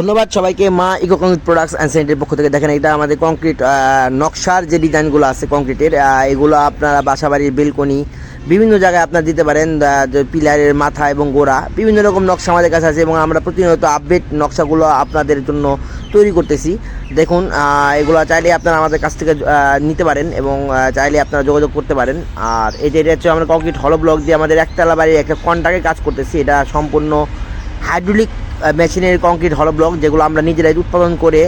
ধন্যবাদ সবাইকে। মা ইকো কংক্রিট প্রোডাক্টস অ্যান্ড সেন্টারের পক্ষ থেকে দেখেন, এটা আমাদের কংক্রিট নকশার যে ডিজাইনগুলো আছে কংক্রিটের এগুলো আপনারা বাসাবাড়ির বেলকনি, বিভিন্ন জায়গায় আপনারা দিতে পারেন পিলারের মাথা এবং গোড়া, বিভিন্ন রকম নকশা আমাদের কাছে আছে এবং আমরা প্রতিনিয়ত আপডেট নকশাগুলো আপনাদের জন্য তৈরি করতেছি। দেখুন এগুলো চাইলে আপনারা আমাদের কাছ থেকে নিতে পারেন এবং চাইলে আপনারা যোগাযোগ করতে পারেন। আর যে এটা হচ্ছে আমরা কংক্রিট হলো ব্লক দিয়ে আমাদের একতলা বাড়ির একটা কন্ট্রাক্টে কাজ করতেছি। এটা সম্পূর্ণ হাইড্রোলিক মেশিনের কংক্রিট হলো ব্লক যেগুলো আমরা নিজেরাই উৎপাদন করে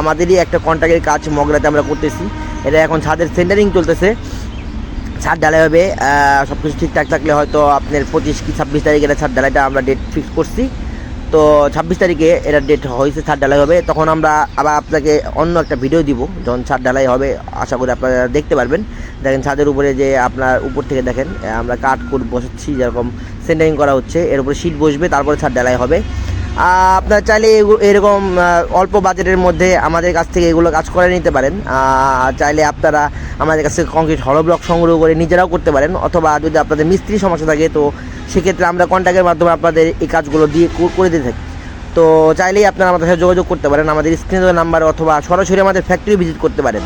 আমাদেরই একটা কন্ট্রাক্টের কাজ মগরাতে আমরা করতেছি। এটা এখন ছাদের সেন্টারিং চলতেছে। ছাদ ঢালাই হবে সব কিছু ঠিকঠাক থাকলে হয়তো আপনার পঁচিশ কি ছাব্বিশ তারিখে এটা ছাদ ঢালাইটা আমরা ডেট ফিক্স করছি। তো ছাব্বিশ তারিখে এটা ডেট হয়েছে, ছাদ ঢালাই হবে। তখন আমরা আবার আপনাকে অন্য একটা ভিডিও দিব, যখন ছাদ ঢালাই হবে। আশা করি আপনারা দেখতে পারবেন। দেখেন ছাদের উপরে যে আপনার উপর থেকে দেখেন, আমরা কাঠ কুট বসাচ্ছি, যেরকম সেন্টারিং করা হচ্ছে। এর উপরে শীট বসবে, তারপরে ছাদ ঢালাই হবে। আপনারা চাইলে এরকম অল্প বাজেটের মধ্যে আমাদের কাছ থেকে এগুলো কাজ করে নিতে পারেন। চাইলে আপনারা আমাদের কাছ কংক্রিট হলো ব্লক সংগ্রহ করে নিজেরাও করতে পারেন। অথবা যদি আপনাদের মিস্ত্রি সমস্যা থাকে, তো সেক্ষেত্রে আমরা কন্ট্যাক্টের মাধ্যমে আপনাদের এই কাজগুলো দিয়ে করে দিয়ে থাকি। তো চাইলেই আপনারা আমাদের সাথে যোগাযোগ করতে পারেন। আমাদের স্ক্রিনে নাম্বার অথবা সরাসরি আমাদের ফ্যাক্টরি ভিজিট করতে পারেন।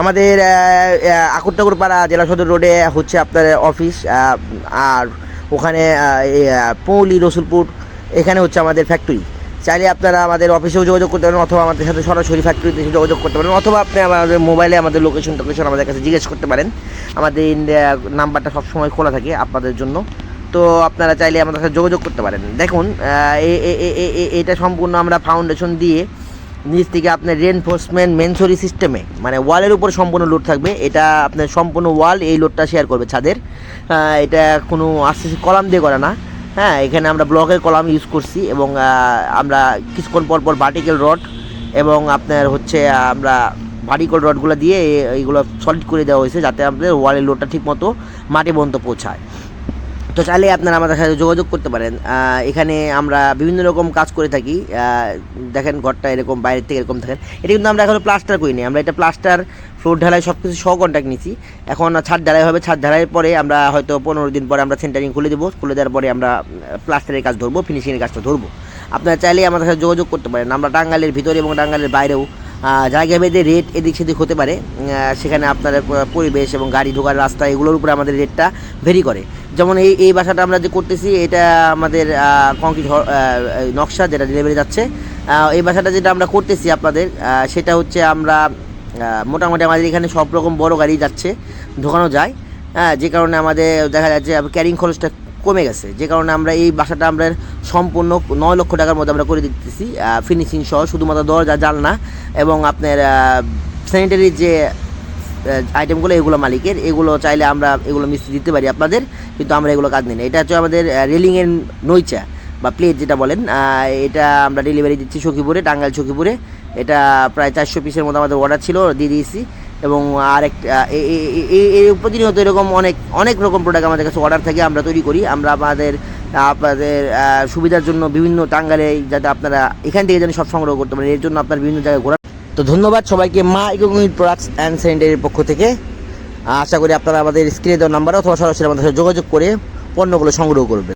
আমাদের আকুরটাকুর পাড়া জেলা সদর রোডে হচ্ছে আপনার অফিস আর ওখানে পৌলি রসুলপুর এখানে হচ্ছে আমাদের ফ্যাক্টরি চাইলে আপনারা আমাদের অফিসেও যোগাযোগ করতে পারেন অথবা আমাদের সাথে সরাসরি ফ্যাক্টরিতে এসে যোগাযোগ করতে পারেন অথবা আপনি আমাদের মোবাইলে আমাদের লোকেশন টোকেশন আমাদের কাছে জিজ্ঞেস করতে পারেন। আমাদের আহ, নাম্বারটা সবসময় খোলা থাকে আপনাদের জন্য। তো আপনারা চাইলে আমাদের সাথে যোগাযোগ করতে পারেন। দেখুন এটা সম্পূর্ণ আমরা ফাউন্ডেশন দিয়ে নিচ থেকে আপনার রেনফোর্সমেন্ট মেনসরি সিস্টেমে মানে ওয়ালের উপর সম্পূর্ণ লোড থাকবে। এটা আপনার সম্পূর্ণ ওয়াল এই লোডটা শেয়ার করবে ছাদের। এটা কোনো আস্তে কলাম দিয়ে করা না। হ্যাঁ এখানে আমরা ব্লকের কলাম ইউজ করছি এবং আমরা কিছুক্ষণ পর পর ভার্টিক্যাল রড এবং আপনার হচ্ছে আমরা ভার্টিক্যাল রডগুলো দিয়ে এইগুলো সলিড করে দেওয়া হয়েছে যাতে আমাদের ওয়ালের লোডটা ঠিকমতো মাটি পর্যন্ত পৌঁছায়। তো চাইলে আপনারা আমাদের সাথে যোগাযোগ করতে পারেন। এখানে আমরা বিভিন্ন রকম কাজ করে থাকি। দেখেন ঘরটা এরকম, বাইরের থেকে এরকম থাকেন এটা কিন্তু আমরা এখনও প্লাস্টার করিনি। আমরা এটা প্লাস্টার ফ্লোর ঢালাই সব কিছু সহ কন্ট্যাক্ট নিছি। এখন ছাদ ঢালাই হবে। ছাদ ঢালাইয়ের পরে আমরা হয়তো পনেরো দিন পরে আমরা সেন্টারিং খুলে দেবো। খুলে দেওয়ার পরে আমরা প্লাস্টারের কাজ ধরবো ফিনিশিংয়ের কাজটা ধরবো। আপনারা চাইলে আমাদের সাথে যোগাযোগ করতে পারেন। আমরা টাঙ্গালের ভিতরে এবং টাঙ্গালের বাইরেও জায়গা ভেদে রেট এদিক সেদিক হতে পারে। সেখানে আপনার পরিবেশ এবং গাড়ি ঢোকার রাস্তা, এগুলোর উপরে আমাদের রেটটা ভেরি করে। যেমন এই এই বাসাটা আমরা যে করতেছি, এটা আমাদের কংক্রিট নকশা যেটা ডেলিভারি যাচ্ছে। এই বাসাটা যেটা আমরা করতেছি আপনাদের সেটা হচ্ছে আমরা মোটামুটি আমাদের এখানে সব রকম বড় গাড়ি যাচ্ছে, ঢোকানো যায়। হ্যাঁ যে কারণে আমাদের দেখা যাচ্ছে ক্যারিং খরচটা কমে গেছে। যে কারণে আমরা এই বাসাটা আমরা সম্পূর্ণ নয় লক্ষ টাকার মধ্যে আমরা করে দিতেছি ফিনিশিং সহ, শুধুমাত্র দরজা, জানলা এবং আপনার স্যানিটারি যে আইটেমগুলো এগুলো মালিকের, এগুলো চাইলে আমরা এগুলো মিস্ত্রি দিতে পারি আপনাদের, কিন্তু আমরা এগুলো কাজ নিই না। এটা হচ্ছে আমাদের রেলিংয়ের নইচা বা প্লেট যেটা বলেন এটা আমরা ডেলিভারি দিচ্ছি সখীপুরে, টাঙ্গাইল সখীপুরে। এটা প্রায় চারশো পিসের মতো আমাদের অর্ডার ছিল, দিয়ে দিয়েছি। এবং আরেকটা এ- এ- এ- এ- এ- প্রতিনিয়ত এরকম অনেক অনেক রকম প্রোডাক্ট আমাদের কাছে অর্ডার থাকে আমরা তৈরি করি। আমরা আমাদের আপনাদের সুবিধার জন্য বিভিন্ন টাঙ্গালে যাতে আপনারা এখান থেকে যেন সব সংগ্রহ করতে পারেন। এর জন্য আপনার বিভিন্ন জায়গায় ঘোরা তো ধন্যবাদ সবাইকে মা ইকোনমিক প্রোডাক্টস অ্যান্ড সেন্টারের পক্ষ থেকে। আশা করি আপনারা আমাদের স্ক্রিনে দেওয়ার নাম্বার অথবা সরাসরি আমাদের সাথে যোগাযোগ করে পণ্যগুলো সংগ্রহ করবেন।